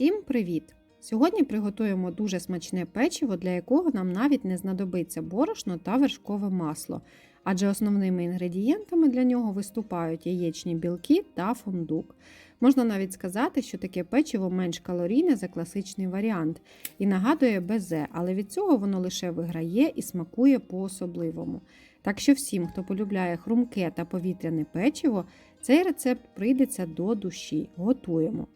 Всім привіт! Сьогодні приготуємо дуже смачне печиво, для якого нам навіть не знадобиться борошно та вершкове масло, адже основними інгредієнтами для нього виступають яєчні білки та фундук. Можна навіть сказати, що таке печиво менш калорійне за класичний варіант і нагадує безе, але від цього воно лише виграє і смакує по-особливому. Так що всім, хто полюбляє хрумке та повітряне печиво, цей рецепт прийдеться до душі. Готуємо.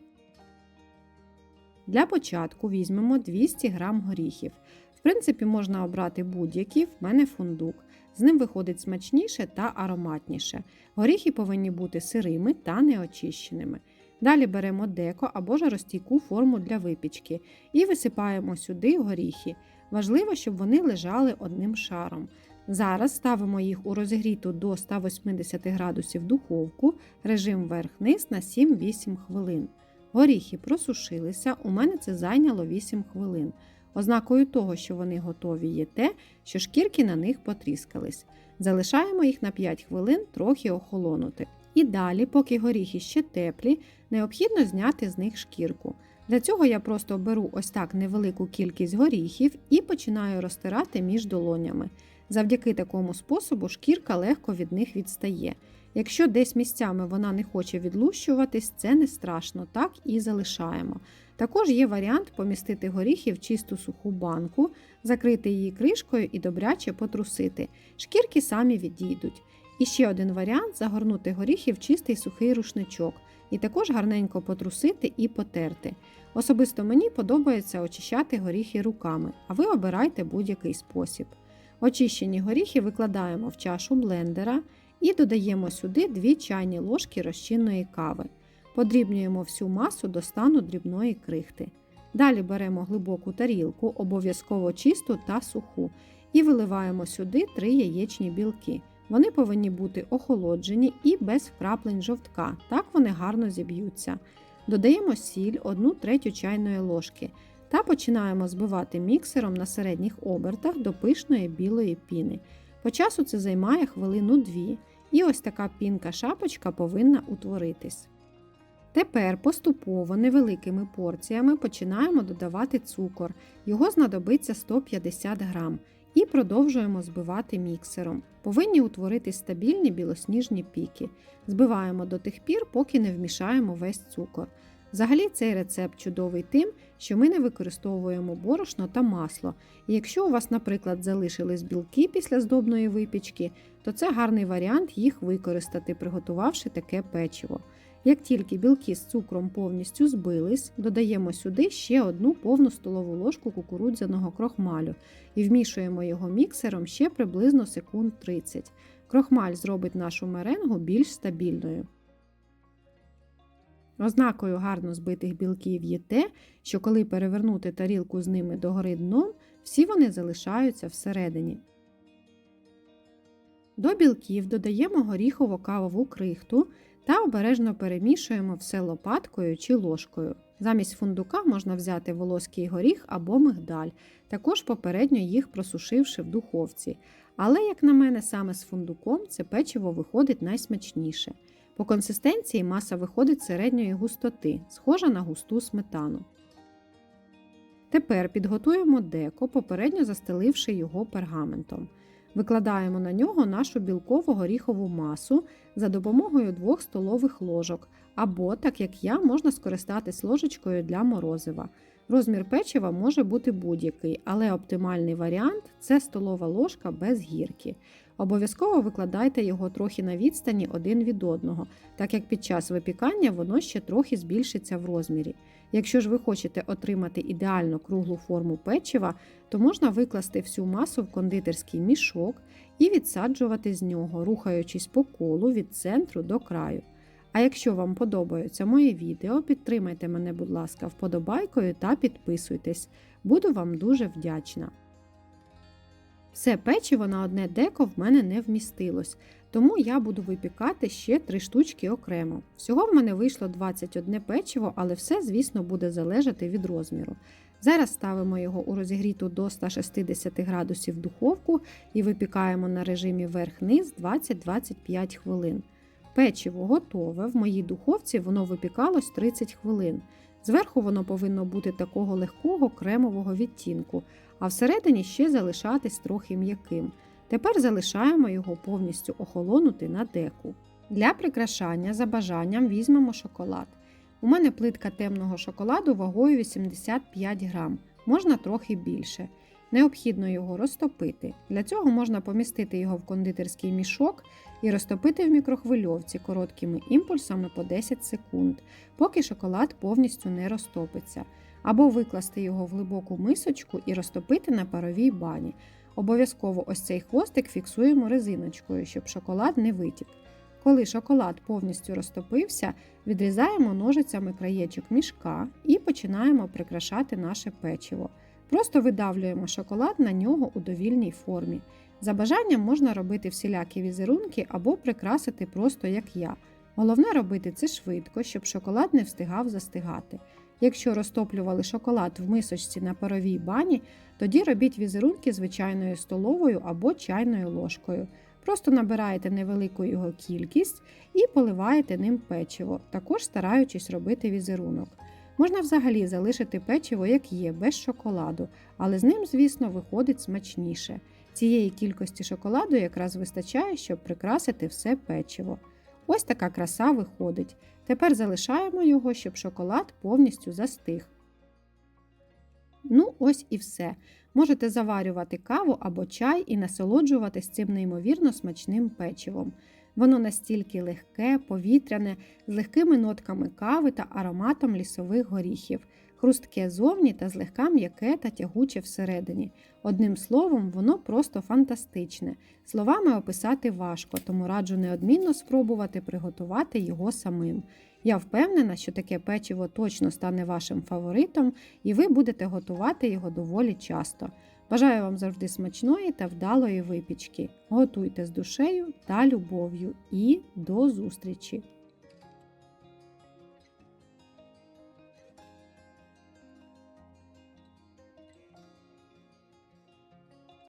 Для початку візьмемо 200 г горіхів. В принципі, можна обрати будь-які, в мене фундук. З ним виходить смачніше та ароматніше. Горіхи повинні бути сирими та неочищеними. Далі беремо деко або ж розтійку форму для випічки і висипаємо сюди горіхи. Важливо, щоб вони лежали одним шаром. Зараз ставимо їх у розігріту до 180 градусів духовку, режим верх-низ на 7-8 хвилин. Горіхи просушилися, у мене це зайняло 8 хвилин. Ознакою того, що вони готові, є те, що шкірки на них потріскались. Залишаємо їх на 5 хвилин трохи охолонути. І далі, поки горіхи ще теплі, необхідно зняти з них шкірку. Для цього я просто беру ось так невелику кількість горіхів і починаю розтирати між долонями. Завдяки такому способу шкірка легко від них відстає. Якщо десь місцями вона не хоче відлущуватись, це не страшно, так і залишаємо. Також є варіант помістити горіхи в чисту суху банку, закрити її кришкою і добряче потрусити. Шкірки самі відійдуть. І ще один варіант загорнути горіхи в чистий сухий рушничок і також гарненько потрусити і потерти. Особисто мені подобається очищати горіхи руками, а ви обирайте будь-який спосіб. Очищені горіхи викладаємо в чашу блендера і додаємо сюди 2 чайні ложки розчинної кави. Подрібнюємо всю масу до стану дрібної крихти. Далі беремо глибоку тарілку, обов'язково чисту та суху, і виливаємо сюди 3 яєчні білки. Вони повинні бути охолоджені і без вкраплень жовтка, так вони гарно зіб'ються. Додаємо сіль 1 третю чайної ложки та починаємо збивати міксером на середніх обертах до пишної білої піни. По часу це займає хвилину 2, і ось така пінка-шапочка повинна утворитись. Тепер поступово невеликими порціями починаємо додавати цукор, його знадобиться 150 грам, і продовжуємо збивати міксером. Повинні утворитись стабільні білосніжні піки. Збиваємо до тих пір, поки не вмішаємо весь цукор. Взагалі цей рецепт чудовий тим, що ми не використовуємо борошно та масло. І якщо у вас, наприклад, залишились білки після здобної випічки, то це гарний варіант їх використати, приготувавши таке печиво. Як тільки білки з цукром повністю збились, додаємо сюди ще одну повну столову ложку кукурудзяного крохмалю і вмішуємо його міксером ще приблизно секунд 30. Крохмаль зробить нашу меренгу більш стабільною. Ознакою гарно збитих білків є те, що коли перевернути тарілку з ними догори дном, всі вони залишаються всередині. До білків додаємо горіхово кавову крихту та обережно перемішуємо все лопаткою чи ложкою. Замість фундука можна взяти волоський горіх або мигдаль, також попередньо їх просушивши в духовці. Але, як на мене, саме з фундуком це печиво виходить найсмачніше. По консистенції маса виходить середньої густоти, схожа на густу сметану. Тепер підготуємо деко, попередньо застеливши його пергаментом. Викладаємо на нього нашу білково горіхову масу за допомогою 2 столових ложок, або, так як я, можна скористатись ложечкою для морозива. Розмір печива може бути будь-який, але оптимальний варіант це столова ложка без гірки. Обов'язково викладайте його трохи на відстані один від одного, так як під час випікання воно ще трохи збільшиться в розмірі. Якщо ж ви хочете отримати ідеально круглу форму печива, то можна викласти всю масу в кондитерський мішок і відсаджувати з нього, рухаючись по колу від центру до краю. А якщо вам подобається моє відео, підтримайте мене, будь ласка, вподобайкою та підписуйтесь. Буду вам дуже вдячна. Все печиво на одне деко в мене не вмістилось, тому я буду випікати ще 3 штучки окремо. Всього в мене вийшло 21 печиво, але все, звісно, буде залежати від розміру. Зараз ставимо його у розігріту до 160 градусів духовку і випікаємо на режимі верх-низ 20-25 хвилин. Печиво готове, в моїй духовці воно випікалось 30 хвилин. Зверху воно повинно бути такого легкого кремового відтінку, а всередині ще залишатись трохи м'яким. Тепер залишаємо його повністю охолонути на деку. Для прикрашання за бажанням візьмемо шоколад. У мене плитка темного шоколаду вагою 85 грам, можна трохи більше. Необхідно його розтопити. Для цього можна помістити його в кондитерський мішок і розтопити в мікрохвильовці короткими імпульсами по 10 секунд, поки шоколад повністю не розтопиться, або викласти його в глибоку мисочку і розтопити на паровій бані. Обов'язково ось цей хвостик фіксуємо резиночкою, щоб шоколад не витік. Коли шоколад повністю розтопився, відрізаємо ножицями краєчок мішка і починаємо прикрашати наше печиво. Просто видавлюємо шоколад на нього у довільній формі. За бажанням можна робити всілякі візерунки або прикрасити просто як я. Головне робити це швидко, щоб шоколад не встигав застигати. Якщо розтоплювали шоколад в мисочці на паровій бані, тоді робіть візерунки звичайною столовою або чайною ложкою. Просто набираєте невелику його кількість і поливаєте ним печиво, також стараючись робити візерунок. Можна взагалі залишити печиво як є, без шоколаду, але з ним, звісно, виходить смачніше. Цієї кількості шоколаду якраз вистачає, щоб прикрасити все печиво. Ось така краса виходить. Тепер залишаємо його, щоб шоколад повністю застиг. Ну, ось і все. Можете заварювати каву або чай і насолоджуватись цим неймовірно смачним печивом. Воно настільки легке, повітряне, з легкими нотками кави та ароматом лісових горіхів, хрустке зовні та злегка м'яке та тягуче всередині. Одним словом, воно просто фантастичне. Словами описати важко, тому раджу неодмінно спробувати приготувати його самим. Я впевнена, що таке печиво точно стане вашим фаворитом, і ви будете готувати його доволі часто. Бажаю вам завжди смачної та вдалої випічки. Готуйте з душею та любов'ю і до зустрічі!